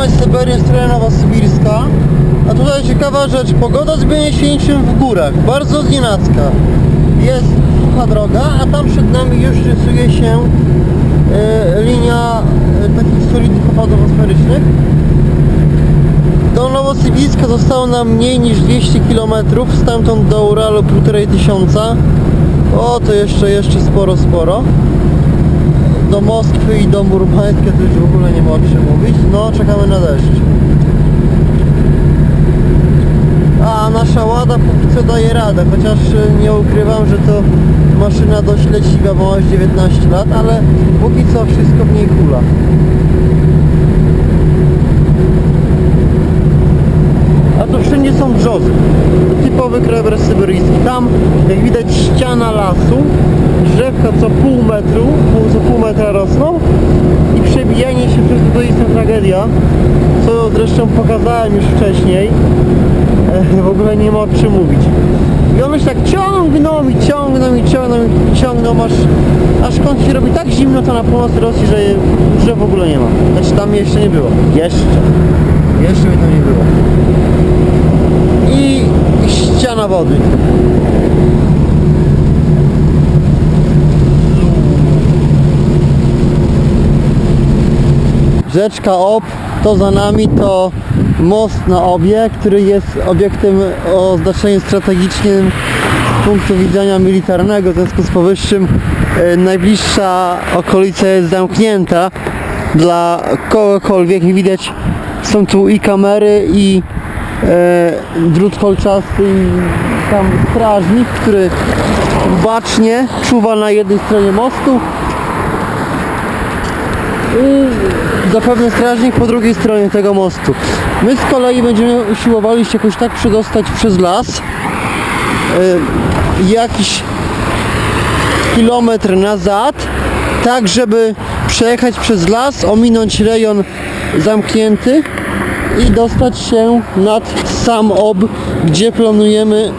mamy Syberię, stronę Nowosybirska. A tutaj ciekawa rzecz, pogoda zmienia się niczym w górach, bardzo znienacka. Jest sucha droga, a tam przed nami już rysuje się e, linia e, takich solidnych opadów atmosferycznych. Do Nowosybirska zostało nam mniej niż 200 km, stamtąd do Uralu 1500. O, to jeszcze, jeszcze sporo, sporo. Do Moskwy i do Murmańska to już w ogóle nie ma o czym mówić. No, czekamy na deszcz. A nasza łada póki co daje radę, chociaż y, nie ukrywam, że to maszyna dość leciwa, ma już 19 lat, ale póki co wszystko w niej hula. A to wszędzie są brzozy. Typowy krajobraz syberyjski. Tam, jak widać, ściana lasu, drzewka co pół metru, pół, co pół metra rosną i przebijanie się przez to co zresztą pokazałem już wcześniej. E, W ogóle nie ma o czym mówić. I one się tak ciągną i ciągną i ciągną i ciągną, aż, aż końcu się robi tak zimno to na północy Rosji, że, że w ogóle nie ma. Znaczy tam jeszcze nie było. Jeszcze. Jeszcze mnie tam nie było i ściana wody. Rzeczka Ob, to za nami to most na Obie, który jest obiektem o znaczeniu strategicznym z punktu widzenia militarnego. W związku z powyższym e, najbliższa okolica jest zamknięta dla kogokolwiek. Widać są tu i kamery i e, drut kolczasty i tam strażnik, który bacznie czuwa na jednej stronie mostu zapewne strażnik po drugiej stronie tego mostu. My z kolei będziemy usiłowali się jakoś tak przedostać przez las e, jakiś kilometr nazad tak żeby przejechać przez las, ominąć rejon zamknięty i dostać się nad sam ob, gdzie planujemy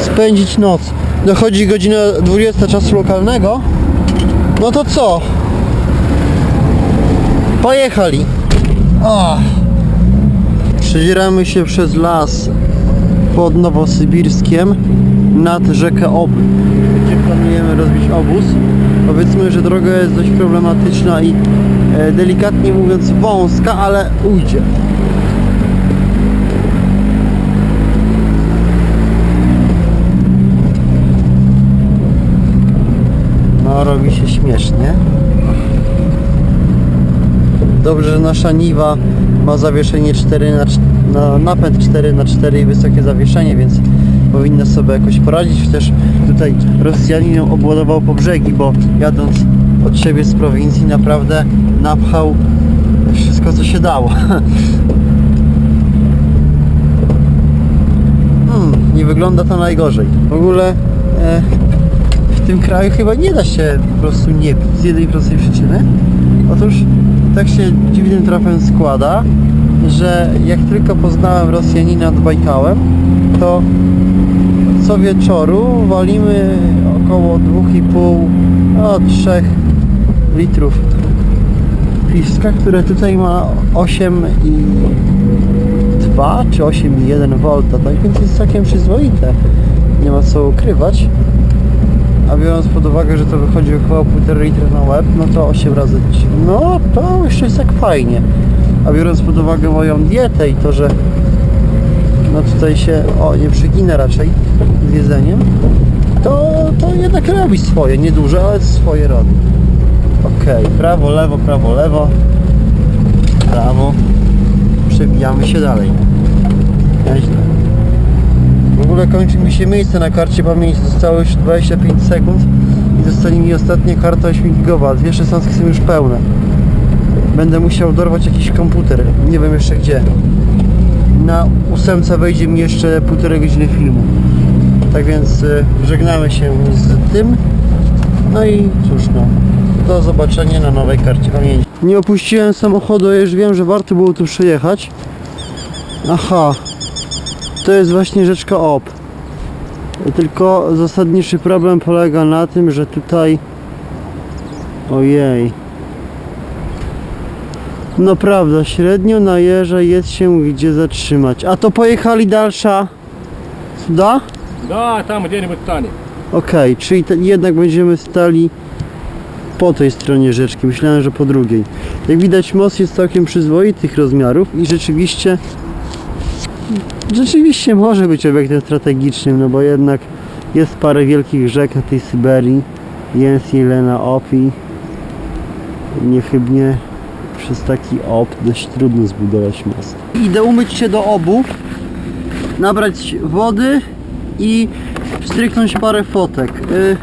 spędzić noc. Dochodzi godzina 20 czasu lokalnego. No to co? Pojechali. O. Przedzieramy się przez las pod Nowosybirskiem nad rzekę Ob, gdzie planujemy rozbić obóz. Powiedzmy, że droga jest dość problematyczna i e, delikatnie mówiąc wąska, ale ujdzie. No, robi się śmiesznie. Dobrze, że nasza Niwa ma zawieszenie 4 na, na napęd 4 na 4 i wysokie zawieszenie, więc powinna sobie jakoś poradzić. Też tutaj Rosjanin ją obładował po brzegi, bo jadąc od siebie z prowincji naprawdę napchał wszystko co się dało. Hmm, nie wygląda to najgorzej. W ogóle e, w tym kraju chyba nie da się po prostu nie pić z jednej prostej przyczyny. Otóż tak się dziwnym trafem składa, że jak tylko poznałem Rosjanina nad Bajkałem, to co wieczoru walimy około 2,5 no 3 litrów piwska, które tutaj ma 8 i 2 czy 8,1 V, tak więc jest całkiem przyzwoite. Nie ma co ukrywać. A biorąc pod uwagę, że to wychodzi około 1,5 litra na łeb, no to 8 razy no to jeszcze jest tak fajnie. A biorąc pod uwagę moją dietę i to, że no tutaj się o nie przyginę raczej z jedzeniem, to, to jednak robi swoje, nieduże, ale swoje robi. Okej, prawo, lewo, prawo, lewo, prawo. Przebijamy się dalej. Nieźle. Ogóle kończy mi się miejsce na karcie pamięci, zostało już 25 sekund i zostanie mi ostatnia karta 8 gigowa, dwie 16 są już pełne. Będę musiał dorwać jakiś komputer, nie wiem jeszcze gdzie. Na ósemce wejdzie mi jeszcze półtorej godziny filmu. Tak więc y, żegnamy się z tym. No i cóż no, do zobaczenia na nowej karcie pamięci. Nie opuściłem samochodu, już wiem, że warto było tu przejechać. Aha, to jest właśnie rzeczka Op. Tylko zasadniczy problem polega na tym, że tutaj ojej no prawda, średnio na jeża jest się gdzie zatrzymać. A to pojechali dalsza cuda? No, da, tam gdzieś stanie. Okej, okay, czyli te, jednak będziemy stali po tej stronie rzeczki. Myślałem, że po drugiej. Jak widać most jest całkiem przyzwoitych rozmiarów i rzeczywiście rzeczywiście może być obiektem strategicznym, no bo jednak jest parę wielkich rzek na tej Syberii. Jens, Jelena, Opi. Niechybnie przez taki op dość trudno zbudować most. Idę umyć się do obu, nabrać wody i stryknąć parę fotek.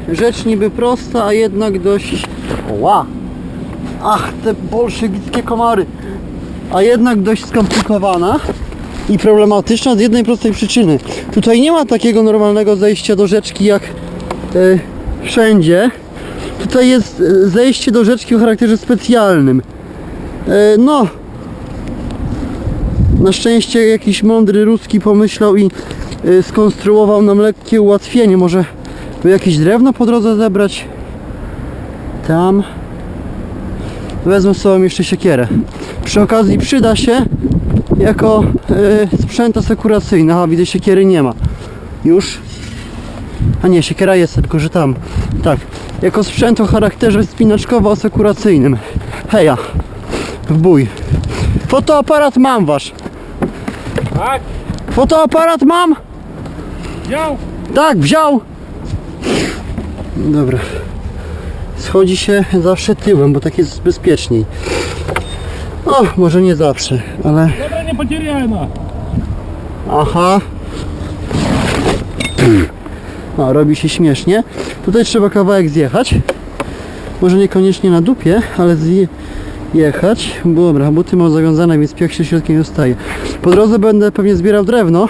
Y, Rzecz niby prosta, a jednak dość... Ła! Ach, te bolszewickie komary! A jednak dość skomplikowana i problematyczna z jednej prostej przyczyny. Tutaj nie ma takiego normalnego zejścia do rzeczki jak y, wszędzie. Tutaj jest y, zejście do rzeczki o charakterze specjalnym. Y, no, na szczęście jakiś mądry ruski pomyślał i skonstruował nam lekkie ułatwienie. Może by jakieś drewno po drodze zebrać? Tam. Wezmę sobie jeszcze siekierę. Przy okazji przyda się jako y, sprzęt asekuracyjny. Aha, widzę, siekiery nie ma. Już? A nie, siekiera jest, tylko że tam. Tak. Jako sprzęt o charakterze spinaczkowo-asekuracyjnym. Heja. W bój. Fotoaparat mam wasz. Tak? Fotoaparat mam? Wziął? Tak, wziął. Dobra. Schodzi się zawsze tyłem, bo tak jest bezpieczniej. O, może nie zawsze, ale Dobra, не потеряй на. Aha. O, robi się śmiesznie. Tutaj trzeba kawałek zjechać. Może niekoniecznie na dupie, ale zjechać. Dobra, buty mam zawiązane, więc piach się środkiem nie dostaje. Po drodze będę pewnie zbierał drewno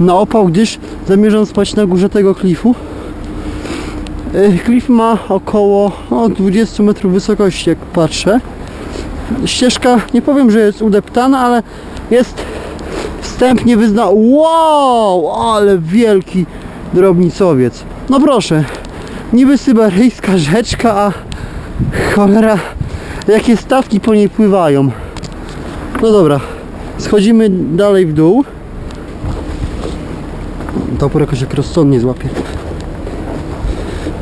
na opał, gdyż zamierzam spać na górze tego klifu. Y, Klif ma około no, 20 metrów wysokości, jak patrzę. Ścieżka, nie powiem, że jest udeptana, ale jest wstępnie wyzna... Wow, ale wielki drobnicowiec. No proszę, niby syberyjska rzeczka, a cholera, jakie statki po niej pływają. No dobra, schodzimy dalej w dół. Topór jakoś jak rozsądnie złapie.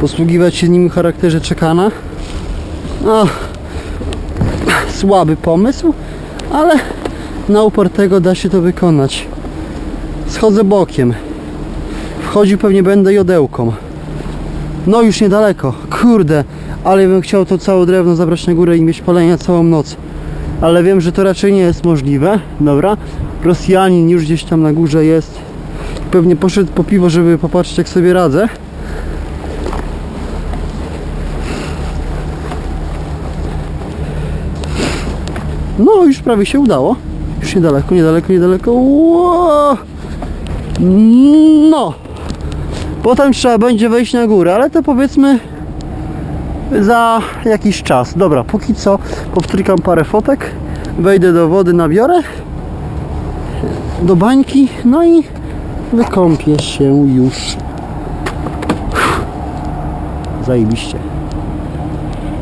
Posługiwać się nim w charakterze czekana. Słaby pomysł, ale na upartego da się to wykonać. Schodzę bokiem. Wchodził pewnie będę jodełką. No już niedaleko. Kurde, ale bym chciał to całe drewno zabrać na górę i mieć palenia całą noc. Ale wiem, że to raczej nie jest możliwe. Dobra. Rosjanin już gdzieś tam na górze jest. Pewnie poszedł po piwo, żeby popatrzeć jak sobie radzę. No, już prawie się udało. Już niedaleko, niedaleko, niedaleko. Ło! No! Potem trzeba będzie wejść na górę, ale to powiedzmy za jakiś czas. Dobra, póki co powtórkam parę fotek, wejdę do wody, nabiorę do bańki, no i wykąpię się już. Zajebiście.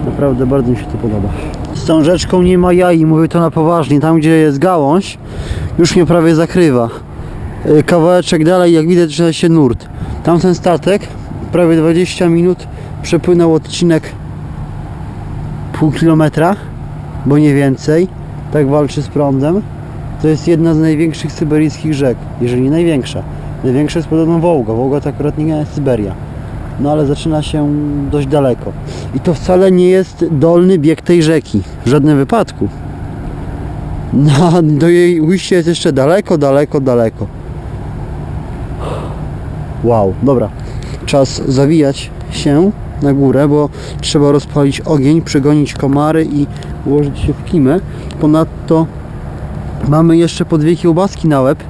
Naprawdę bardzo mi się to podoba. Z tą rzeczką nie ma jaj, mówię to na poważnie. Tam gdzie jest gałąź, już mnie prawie zakrywa. Y, Kawałeczek dalej, jak widać, zaczyna się nurt. Tamten statek, prawie 20 minut, przepłynął odcinek pół kilometra, bo nie więcej. Tak walczy z prądem. To jest jedna z największych syberyjskich rzek, jeżeli nie największa. Największa jest podobno Wołga. Wołga to akurat nie jest Syberia. No ale zaczyna się dość daleko. I to wcale nie jest dolny bieg tej rzeki. W żadnym wypadku. No, do jej ujścia jest jeszcze daleko, daleko, daleko. Wow, dobra. Czas zawijać się na górę, bo trzeba rozpalić ogień, przegonić komary i ułożyć się w kimę. Ponadto mamy jeszcze po dwie kiełbaski na łeb.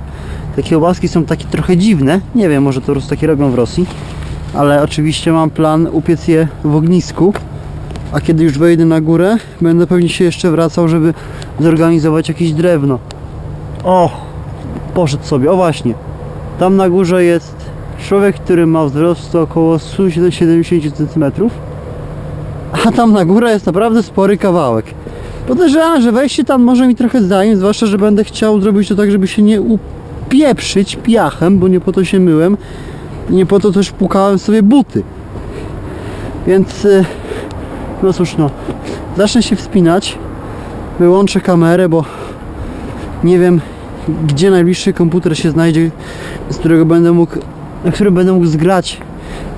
Te kiełbaski są takie trochę dziwne. Nie wiem, może to po prostu takie robią w Rosji. Ale oczywiście mam plan upiec je w ognisku. A kiedy już wejdę na górę, będę pewnie się jeszcze wracał, żeby zorganizować jakieś drewno. O, poszedł sobie. O właśnie. Tam na górze jest człowiek, który ma wzrost około 170 cm. A tam na górę jest naprawdę spory kawałek. Podejrzewam, że wejście tam może mi trochę zająć, zwłaszcza, że będę chciał zrobić to tak, żeby się nie upieprzyć piachem, bo nie po to się myłem. I Nie po to też pukałem sobie buty. Więc, y, no cóż no, zacznę się wspinać, wyłączę kamerę, bo nie wiem, gdzie najbliższy komputer się znajdzie, z którego będę mógł, na którym będę mógł zgrać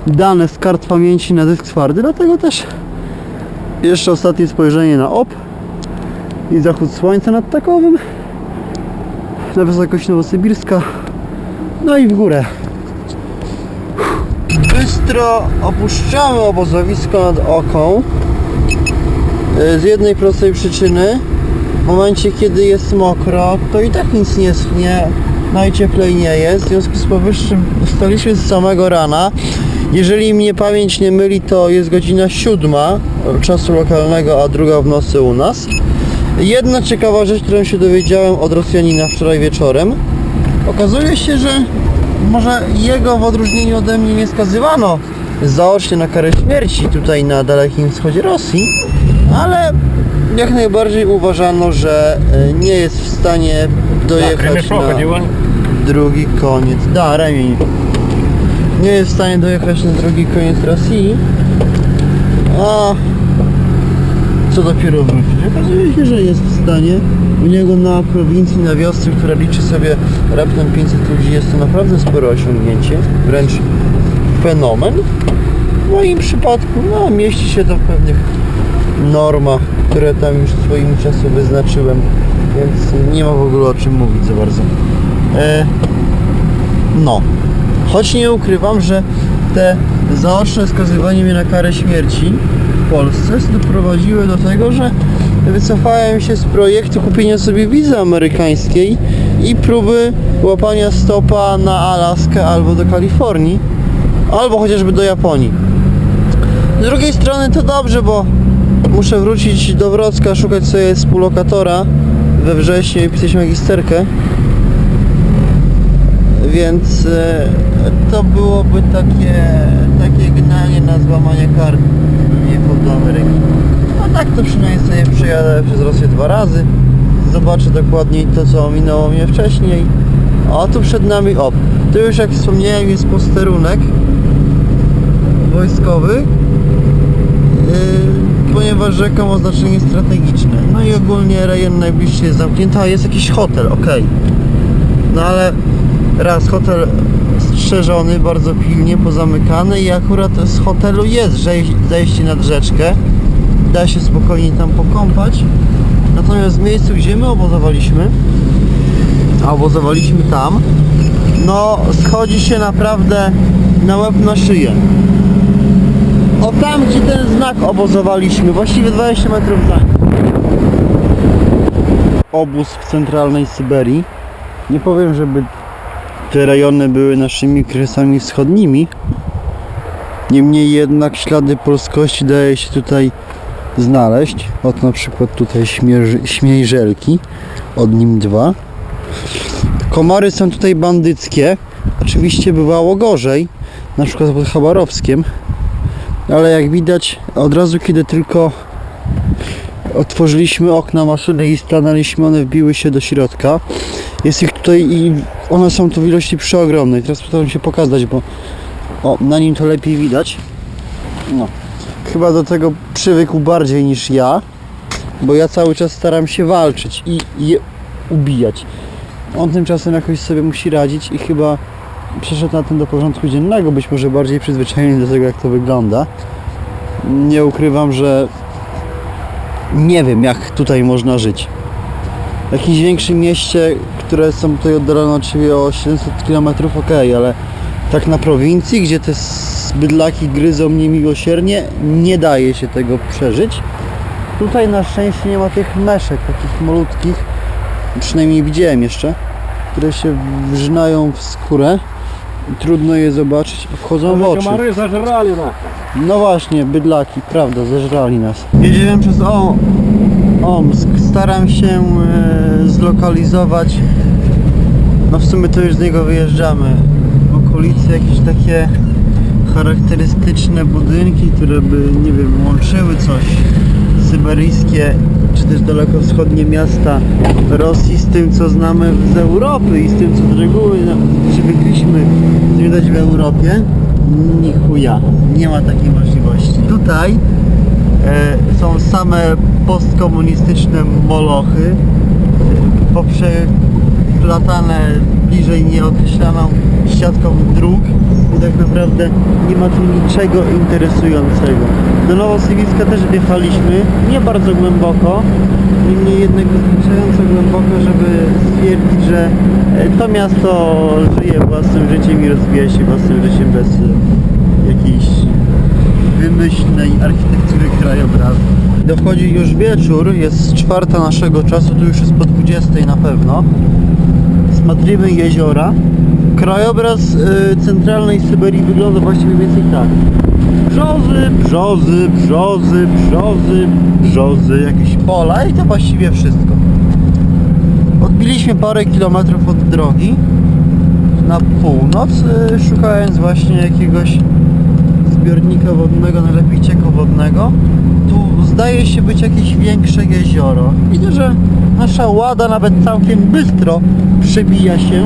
dane z kart pamięci na dysk twardy, dlatego też jeszcze ostatnie spojrzenie na op i zachód słońca nad Takowym na wysokość Nowosybirska. No i w górę bystro opuszczamy obozowisko nad Oką. Y, z jednej prostej przyczyny. W momencie kiedy jest mokro to i tak nic nie schnie najcieplej nie jest. W związku z powyższym wstaliśmy z samego rana. Jeżeli mnie pamięć nie myli to jest godzina siódma czasu lokalnego a druga w nocy u nas. Jedna ciekawa rzecz którą się dowiedziałem od Rosjanina wczoraj wieczorem. Okazuje się, że może jego w odróżnieniu ode mnie nie skazywano zaocznie na karę śmierci tutaj na dalekim wschodzie Rosji, ale jak najbardziej uważano, że e, nie jest w stanie dojechać na drugi koniec. Da, remień. Nie jest w stanie dojechać na drugi koniec Rosji. A co dopiero wrócić. Okazuje się, że jest w stanie. U niego na prowincji, na wiosce, która liczy sobie raptem 500 ludzi, jest to naprawdę spore osiągnięcie. Wręcz fenomen. W moim przypadku, no, mieści się to w pewnych normach, które tam już swoim czasu wyznaczyłem, więc nie ma w ogóle o czym mówić za bardzo. E, no. Choć nie ukrywam, że te zaoczne skazywanie mnie na karę śmierci w Polsce doprowadziły do tego, że wycofałem się z projektu kupienia sobie wizy amerykańskiej i próby łapania stopa na Alaskę albo do Kalifornii, albo chociażby do Japonii. Z drugiej strony to dobrze, bo muszę wrócić do Wrocka, szukać sobie współlokatora we wrześniu i pisać magisterkę więc e, to byłoby takie, takie gnanie na złamanie kart wjechał do Ameryki. A tak to przynajmniej sobie przyjadę przez Rosję dwa razy, zobaczę dokładniej to co minęło mnie wcześniej. A tu przed nami, o, tu już jak wspomniałem jest posterunek wojskowy, yy, ponieważ rzeka ma znaczenie strategiczne. No i ogólnie rejon najbliższy jest zamknięty, a jest jakiś hotel, okej. No ale raz hotel strzeżony bardzo pilnie, pozamykany i akurat z hotelu jest zej- zejście nad rzeczkę. Da się spokojnie tam pokąpać. Natomiast w miejscu, gdzie my obozowaliśmy, a obozowaliśmy tam, no schodzi się naprawdę na łeb na szyję. O tam, gdzie ten znak obozowaliśmy, właściwie 20 metrów za nim. Obóz w centralnej Syberii. Nie powiem, żeby te rejony były naszymi kresami wschodnimi. Niemniej jednak ślady polskości daje się tutaj znaleźć. Od na przykład tutaj śmiejżelki, od nim dwa. Komary są tutaj bandyckie. Oczywiście bywało gorzej, na przykład pod Chabarowskiem. Ale jak widać, od razu kiedy tylko otworzyliśmy okna maszyny i stanęliśmy, one wbiły się do środka. Jest ich tutaj i one są tu w ilości przeogromnej. Teraz postaram się pokazać, bo o, na nim to lepiej widać. No. Chyba do tego przywykł bardziej niż ja, bo ja cały czas staram się walczyć i je ubijać. On tymczasem jakoś sobie musi radzić i chyba przeszedł na tym do porządku dziennego, być może bardziej przyzwyczajony do tego jak to wygląda. Nie ukrywam, że nie wiem jak tutaj można żyć. W jakimś większym mieście, które są tutaj oddalone od siebie o 700 km, ok, ale tak na prowincji, gdzie te bydlaki gryzą niemiłosiernie, nie daje się tego przeżyć. Tutaj na szczęście nie ma tych meszek, takich malutkich, przynajmniej widziałem jeszcze, które się wrzynają w skórę. Trudno je zobaczyć, wchodzą w oczy. Zażrali nas. No właśnie, bydlaki, prawda, zeżrali nas. Jedziemy przez o Omsk. Staram się e, zlokalizować. No w sumie to już z niego wyjeżdżamy. W okolicy jakieś takie charakterystyczne budynki, które by, nie wiem, łączyły coś syberyjskie, czy też dalekowschodnie miasta Rosji z tym, co znamy z Europy i z tym, co z reguły przywykliśmy zwiedzać w Europie, ni chuja, nie ma takiej możliwości. Tutaj e, są same postkomunistyczne molochy, e, poprzeplatane bliżej nieokreśloną siatką dróg tak naprawdę nie ma tu niczego interesującego. Do Nowosybirska też wjechaliśmy, nie bardzo głęboko, niemniej jednak wystarczająco głęboko, żeby stwierdzić, że e, to miasto żyje własnym życiem i rozwija się własnym życiem bez e, jakiejś wymyślnej architektury krajobrazu. Dochodzi już wieczór, jest czwarta naszego czasu, tu już jest po 20 na pewno. Smatrimy jeziora. Krajobraz y, centralnej Syberii wygląda właściwie mniej więcej tak. Brzozy, brzozy, brzozy, brzozy, brzozy, jakieś pola i to właściwie wszystko. Odbiliśmy parę kilometrów od drogi na północ, y, szukając właśnie jakiegoś zbiornika wodnego, najlepiej ciekowodnego. Tu zdaje się być jakieś większe jezioro. Widzę, że nasza łada nawet całkiem bystro przebija się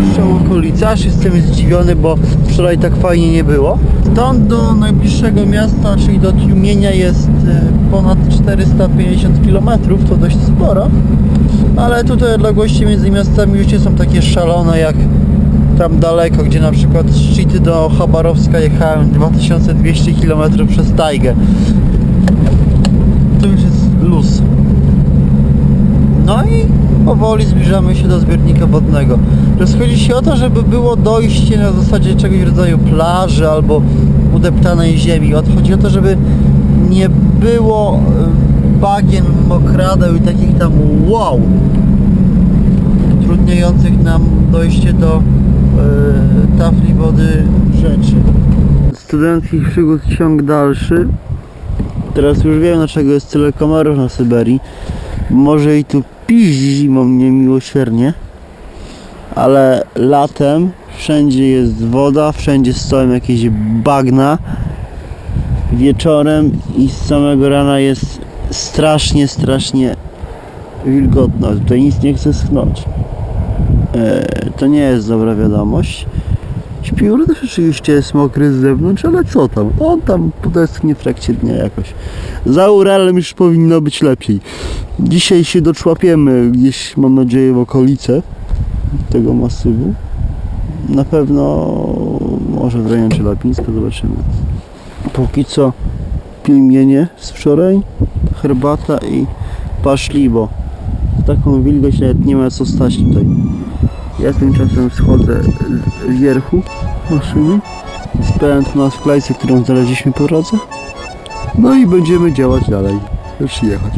w okolicy, aż jestem zdziwiony, bo wczoraj tak fajnie nie było. Stąd do najbliższego miasta, czyli do Tjumienia jest e, ponad 450 km, to dość sporo. Ale tutaj odległości między miastami już nie są takie szalone jak tam daleko, gdzie na przykład z Szczyty do Chabarowska jechałem 2200 km przez tajgę. To już jest luz. No i powoli zbliżamy się do zbiornika wodnego. Rozchodzi się o to, żeby było dojście na zasadzie czegoś w rodzaju plaży albo udeptanej ziemi. Odchodzi o to, żeby nie było e, bagien, mokradeł i takich tam wow utrudniających nam dojście do e, tafli wody rzeczy. Studenckich przygód ciąg dalszy. Teraz już wiem dlaczego jest tyle komarów na Syberii. Może i tu piździ zimą niemiłosiernie, ale latem wszędzie jest woda, wszędzie stoją jakieś bagna. Wieczorem i z samego rana jest strasznie, strasznie wilgotno. Tutaj nic nie chce schnąć. E, to nie jest dobra wiadomość. Śpiwór też oczywiście jest mokry z zewnątrz, ale co tam? On tam podesknie w trakcie dnia jakoś. Za Uralem już powinno być lepiej. Dzisiaj się doczłapiemy gdzieś, mam nadzieję, w okolice tego masywu. Na pewno może w rejonie Czelapińska, zobaczymy. Póki co pilmienie z wczoraj, herbata i paszlibo. Taką wilgoć nawet nie ma co stać tutaj. Ja tymczasem schodzę z wierchu maszyny. Spełniam tu nas w klejce, którą znaleźliśmy po drodze. No i będziemy działać dalej. Już jechać.